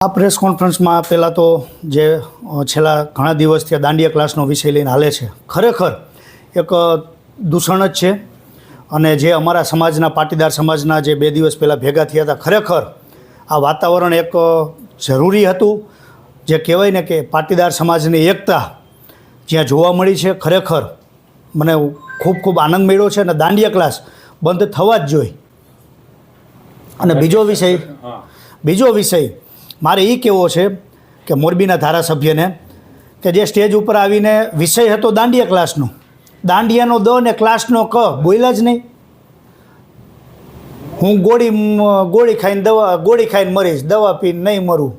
આ પ્રેસ કોન્ફરન્સમાં પહેલાં તો જે છેલ્લા ઘણા દિવસથી આ દાંડિયા ક્લાસનો વિષય લઈને હાલે છે ખરેખર એક દૂષણ જ છે. અને જે અમારા સમાજના પાટીદાર સમાજના જે બે દિવસ પહેલાં ભેગા થયા હતા ખરેખર આ વાતાવરણ એક જરૂરી હતું. જે કહેવાય ને કે પાટીદાર સમાજની એકતા જ્યાં જોવા મળી છે ખરેખર મને ખૂબ ખૂબ આનંદ મળ્યો છે અને દાંડિયા ક્લાસ બંધ થવા જ જોઈએ. અને બીજો વિષય બીજો વિષય મારે એ કહેવો છે કે મોરબીના ધારાસભ્યને કે જે સ્ટેજ ઉપર આવીને વિષય હતો દાંડિયા ક્લાસનો. દાંડિયાનો દ ને ક્લાસનો ક બોલ્યા જ નહીં. હું ગોળી ગોળી ખાઈને દવા, ગોળી ખાઈને મરીશ, દવા પીને નહીં મરું.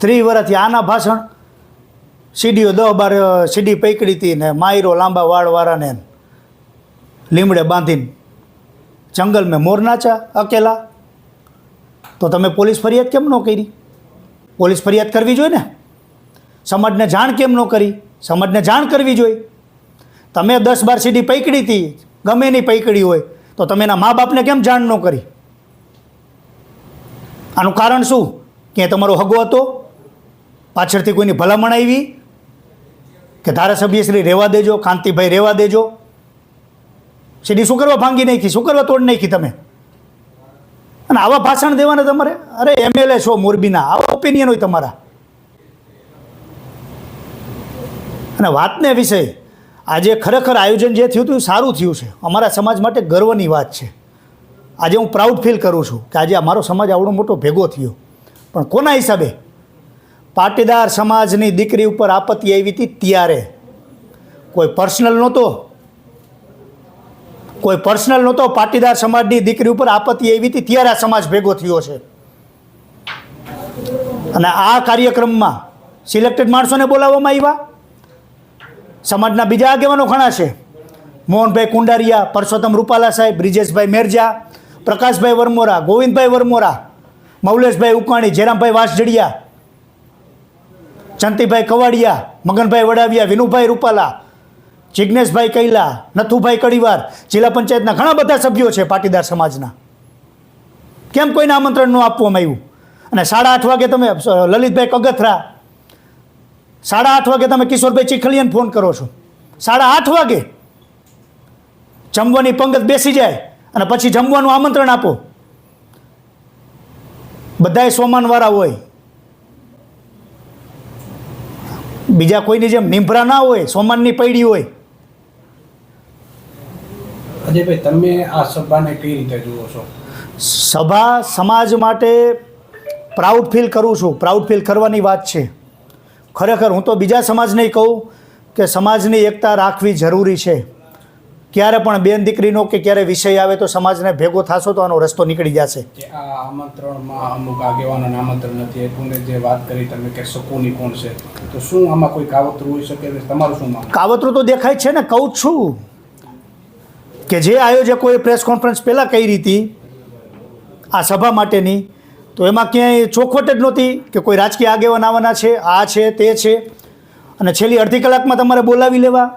ત્રી વર્ષથી આના ભાષણ. સીડીઓ દહ બાર સીડી પૈકડી હતી ને માયરો લાંબા વાળવાળાને લીમડે બાંધીને જંગલ મેં મોર નાચા અકેલા. તો તમે પોલીસ ફરિયાદ કેમ ન કરી? પોલીસ ફરિયાદ કરવી જોઈએ ને? સમાજને જાણ કેમ ન કરી? સમાજને જાણ કરવી જોઈએ. તમે દસ બાર સીડી પૈકડી હતી, ગમે એની પૈકડી હોય, તો તમે એના મા બાપને કેમ જાણ ન કરી? આનું કારણ શું? કે તમારો હગો હતો? પાછળથી કોઈની ભલામણ આવી? કે ધારાસભ્યશ્રી રહેવા દેજો, કાંતિભાઈ રહેવા દેજો? સીડી શું કરવા ભાંગી નાખી? શું કરવા તોડ નાખી તમે? અને આવા ભાષણ દેવાના તમારે? અરે એમએલએ છો, મોરબીના. આવા ઓપિનિયન હોય તમારા. અને વાતને વિષય આજે ખરેખર આયોજન જે થયું હતું સારું થયું છે. અમારા સમાજ માટે ગર્વની વાત છે. આજે હું પ્રાઉડ ફીલ કરું છું કે આજે અમારો સમાજ આવડો મોટો ભેગો થયો. પણ કોના હિસાબે? પાટીદાર સમાજની દીકરી ઉપર આપત્તિ આવી હતી ત્યારે. કોઈ પર્સનલ નહોતો કોઈ પર્સનલ નહોતો, પાટીદાર સમાજની દીકરી ઉપર આપત્તિ આવી હતી, ત્યારે આ સમાજ ભેગો થયો છે. અને આ કાર્યક્રમમાં સિલેક્ટેડ માણસોને બોલાવવામાં આવ્યા. સમાજના બીજા આગેવાનો ઘણા છે. મોહનભાઈ કુંડારિયા, પરસોત્તમ રૂપાલા સાહેબ, બ્રિજેશભાઈ મેરજા, પ્રકાશભાઈ વરમોરા, ગોવિંદભાઈ વરમોરા, મૌલેશભાઈ ઉકાણી જેરામભાઈ વાસજડિયા, ચંતીભાઈ કવાડિયા, મગનભાઈ વડાવિયા, વિનુભાઈ રૂપાલા જિજ્ઞેશભાઈ કૈલા, નથુભાઈ કડીવાર, જિલ્લા પંચાયતના ઘણા બધા સભ્યો છે પાટીદાર સમાજના. કેમ કોઈને આમંત્રણ ન આપવામાં આવ્યું? અને સાડા આઠ વાગે તમે લલિતભાઈ કગથરા, સાડા આઠ વાગે તમે કિશોરભાઈ ચીખલિયાને ફોન કરો છો. સાડા આઠ વાગે જમવાની પંગત બેસી જાય અને પછી જમવાનું આમંત્રણ આપો. બધાય સોમાનવાળા હોય. બીજા કોઈની જેમ નિંભરા ના હોય, સોમાનની પૈડી હોય. અજયભાઈ તમે આ સભાને કઈ રીતે જુઓ છો? સભા સમાજ માટે પ્રાઉડ ફીલ કરું છું. પ્રાઉડ ફીલ કરવાની વાત છે. ખરેખર હું તો બીજા સમાજને કહું કે સમાજની એકતા રાખવી જરૂરી છે. ક્યારે પણ બેન દીકરીનો કે ક્યારે વિષય આવે તો સમાજને ભેગો થશો તો આનો રસ્તો નીકળી જશે. આમંત્રણમાં અમુક આગેવાનોને આમંત્રણ નથી આપ્યું જે વાત કરી તમે કે શકુની કોણ છે? તો શું આમાં કોઈ કાવતરું હોઈ શકે? તમારું શું કાવતરું તો દેખાય છે ને કહું છું. કે જે આયોજકોએ પ્રેસ કોન્ફરન્સ પહેલાં કરી હતી, આ સભા માટેની, તો એમાં ક્યાંય ચોખવટ જ નહોતી કે કોઈ રાજકીય આગેવાન આવવાના છે, આ છે, તે છે. અને છેલ્લી અડધી કલાકમાં તમારે બોલાવી લેવા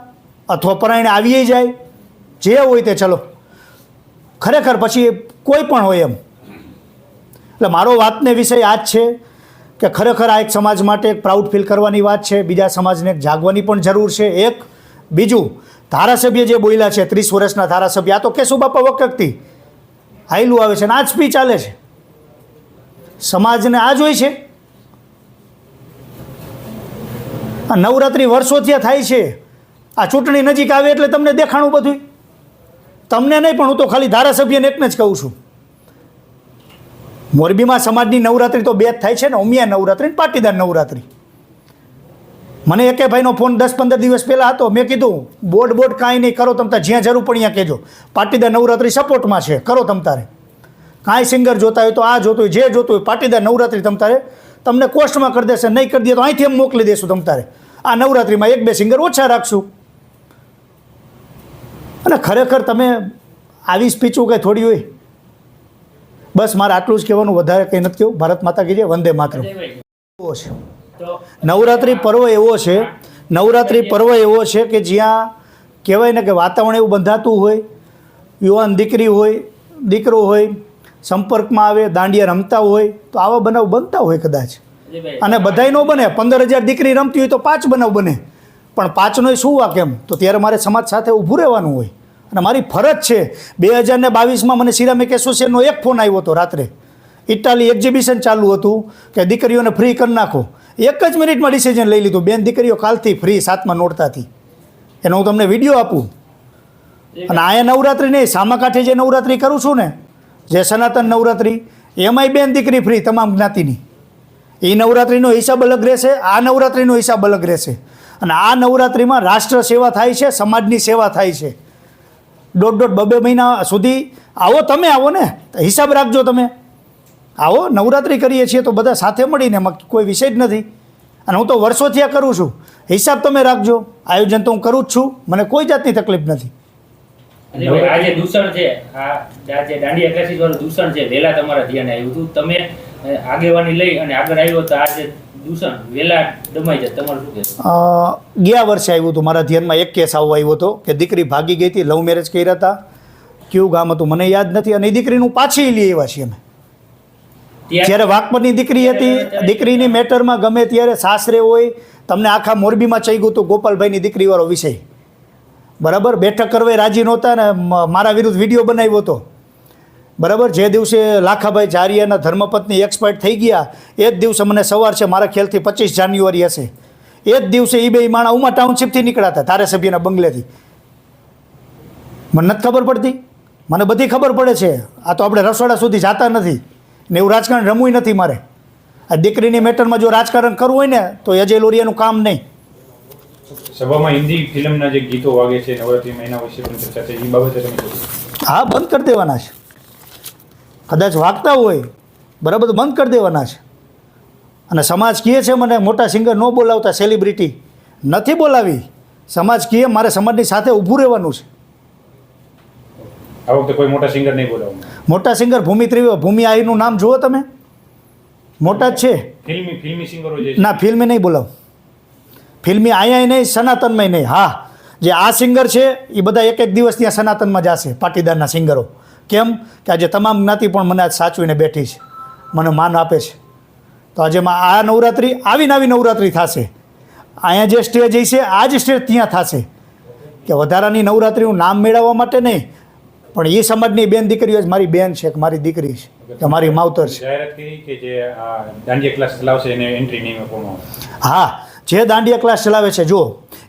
અથવા પરાયણ આવીએ જાય, જે હોય તે ચલો. ખરેખર પછી કોઈ પણ હોય એમ. એટલે મારો વાતને વિષય આ જ છે કે ખરેખર આ એક સમાજ માટે એક પ્રાઉડ ફીલ કરવાની વાત છે, બીજા સમાજને જાગવાની પણ જરૂર છે. એક, બીજું ધારાસભ્ય જે બોલ્યા છે, ત્રીસ વર્ષના ધારાસભ્ય, આ તો કેશુબાપા વખતથી આયલું આવે છે ને આ જ સ્પીચ ચાલે છે. સમાજને આ જ હોય છે. આ નવરાત્રિ વર્ષોથી થાય છે. આ ચૂંટણી નજીક આવે એટલે તમને દેખાણું બધું તમને નહીં, પણ હું તો ખાલી ધારાસભ્યને એકને જ કહું છું. મોરબીમાં સમાજની નવરાત્રિ તો બે જ થાય છે ને, ઉમિયા નવરાત્રિ ને પાટીદાર નવરાત્રિ. મને એકે ભાઈનો ફોન દસ પંદર દિવસ પહેલાં હતો. મેં કીધું બોર્ડ બોર્ડ કાંઈ નહીં કરો તમતા જ્યાં જરૂર પણ અહીંયા કહેજો. પાટીદાર નવરાત્રિ સપોર્ટમાં છે. કરો તમ તારે. કાંઈ સિંગર જોતા હોય તો આ જોતું હોય જે જોતું હોય પાટીદાર નવરાત્રિ તમ તારે. તમને કોસ્ટમાં કરી દેશે નહીં કરી દે તો અહીંથી એમ મોકલી દેશું તમ તારે. આ નવરાત્રિમાં એક બે સિંગર ઓછા રાખશું. અને ખરેખર તમે આવી સ્પીચું કંઈ થોડી હોય. બસ મારે આટલું જ કહેવાનું વધારે કંઈ નથી કહેવું. ભારત માતા કહીએ વંદે માત્ર છે નવરાત્રિ પર્વ એવો છે નવરાત્રિ પર્વ એવો છે કે જ્યાં કહેવાય ને કે વાતાવરણ એવું બંધાતું હોય યુવાન દીકરી હોય દીકરો હોય સંપર્કમાં આવે દાંડિયા રમતા હોય તો આવા બનાવ બનતા હોય કદાચ. અને બધાય ન બને. પંદર હજાર દીકરી રમતી હોય તો પાંચ બનાવ બને. પણ પાંચનો શું વાક એમ તો ત્યારે મારે સમાજ સાથે ઊભું રહેવાનું હોય. અને મારી ફરજ છે. બે હજાર ને બાવીસમાં મને સિરામિક એસોસિએશનનો એક ફોન આવ્યો હતો રાત્રે. ઇટાલી એક્ઝિબિશન ચાલુ હતું કે દીકરીઓને ફ્રી કરી નાખો. એક જ મિનિટમાં ડિસિઝન લઈ લીધું. બેન દીકરીઓ કાલથી ફ્રી સાતમાં નોરતાથી. એનો હું તમને વીડિયો આપું. અને આયા નવરાત્રિ નહીં, સામાકાંઠે જે નવરાત્રિ કરું છું ને, જે સનાતન નવરાત્રિ, એમાંય બેન દીકરી ફ્રી તમામ જ્ઞાતિની. એ નવરાત્રિનો હિસાબ અલગ રહેશે, આ નવરાત્રિનો હિસાબ અલગ રહેશે. અને આ નવરાત્રિમાં રાષ્ટ્ર સેવા થાય છે, સમાજની સેવા થાય છે. દોઢ દોઢ બબે મહિના સુધી આવો, તમે આવો ને. હિસાબ રાખજો તમે. આવો નવરાત્રિ કરીએ છીએ તો બધા સાથે મળીને કોઈ વિષય જ નથી. અને હું તો વર્ષોથી આ કરું છું. હિસાબ તમે રાખજો. આયોજન તો હું કરું જ છું. મને કોઈ જાતની તકલીફ નથી. આ જે દૂષણ છે આ જે દાંડી ક્લાસીસ વાળું દૂષણ છે વહેલા તમારા ધ્યાને આવ્યું હતું. તમે આગેવાની લઈ અને આગળ આવ્યો તો આ જે દૂષણ વહેલા દમાઈ જાય. તમારું શું કહેવું ગયા વર્ષે આવ્યું હતું મારા ધ્યાનમાં એક કેસ આવો આવ્યો હતો કે દીકરી ભાગી ગઈ હતી લવ મેરેજ કર્યા હતા. કયું ગામ હતું મને યાદ નથી. અને એ દીકરીનું પાછી લઈ આવ્યા છીએ અમે. જ્યારે વાઘપરની દીકરી હતી દીકરીની મેટરમાં ગમે ત્યારે સાસરે હોય તમને આખા મોરબીમાં ચઈ ગયું હતું ગોપાલભાઈની દીકરીવાળો વિષય. બરાબર? બેઠક કરવા રાજી નહોતા ને મારા વિરુદ્ધ વીડિયો બનાવ્યો હતો. બરાબર? જે દિવસે લાખાભાઈ જારિયાના ધર્મપત્ની એક્સપાયર્ડ થઈ ગયા એ જ દિવસે મને સવાર છે મારા ખ્યાલથી પચીસ જાન્યુઆરી હશે. એ જ દિવસે એ બે માણા ઉમા ટાઉનશીપથી નીકળ્યા હતા ધારાસભ્યના બંગલેથી. મને નથી ખબર પડતી. મને બધી ખબર પડે છે. આ તો આપણે રસોડા સુધી જાતા નથી. ને એવું રાજકારણ રમવું નથી મારે. આ દીકરીની મેટરમાં જો રાજકારણ કરવું હોય ને તો અજય લોરિયાનું કામ નહીં. સભામાં હિન્દી ફિલ્મના જે ગીતો વાગે છે નવરાત્રીમાં એના વિશે પણ ચર્ચા છે એ બાબતે તમે હા બંધ કરી દેવાના છે. કદાચ વાગતા હોય બરાબર બંધ કરી દેવાના છે. અને સમાજ કહે છે મને મોટા સિંગર ન બોલાવતા સેલિબ્રિટી નથી બોલાવી. સમાજ કહે મારે સમાજની સાથે ઊભું રહેવાનું છે. આ વખતે કોઈ મોટા સિંગર નહીં બોલાવવાનું મોટા સિંગર ભૂમિ ત્રિવે ભૂમિ આહીરનું નામ જુઓ તમે. મોટા જ છે. ફિલ્મી ફિલ્મી સિંગરો જે ના ફિલ્મી નહીં બોલાવ. ફિલ્મી અહીંયા નહીં સનાતનમાં નહીં. હા જે આ સિંગર છે એ બધા એક એક દિવસ ત્યાં સનાતનમાં જશે પાટીદારના સિંગરો કેમ? કે આજે તમામ જ્ઞાતિ પણ મને આજ સાચવીને બેઠી છે. મને માન આપે છે. તો આજે આ નવરાત્રિ આવી નવી નવરાત્રિ થશે. અહીંયા જે સ્ટેજ છે આ જ સ્ટેજ ત્યાં થશે. કે વધારાની નવરાત્રિનું નામ મેળવવા માટે નહીં પણ એ સમાજની બેન દીકરીઓ જ મારી બેન છે કે મારી દીકરી છે કે મારી માવતર છે. હા જે દાંડિયા ક્લાસ ચલાવે છે જો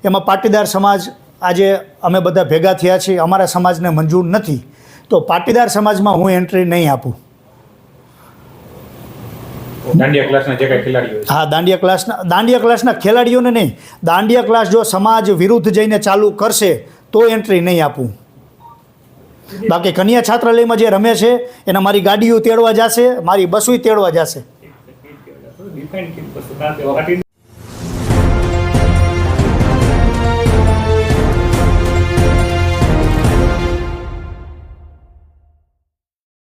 એમાં પાટીદાર સમાજ આજે અમે બધા ભેગા થયા છીએ અમારા સમાજને મંજૂર નથી. તો પાટીદાર સમાજમાં હું એન્ટ્રી નહીં આપું. દાંડિયા ક્લાસના જે કાંઈ ખેલાડીઓ હા દાંડિયા ક્લાસના દાંડિયા ક્લાસના ખેલાડીઓને નહીં. દાંડિયા ક્લાસ જો સમાજ વિરુદ્ધ જઈને ચાલુ કરશે તો એન્ટ્રી નહીં આપું. બાકી કન્યા છાત્રાલયમાં જે રમે છે, એના મારી ગાડીઓ તેડવા જશે, મારી બસુય તેડવા જશે.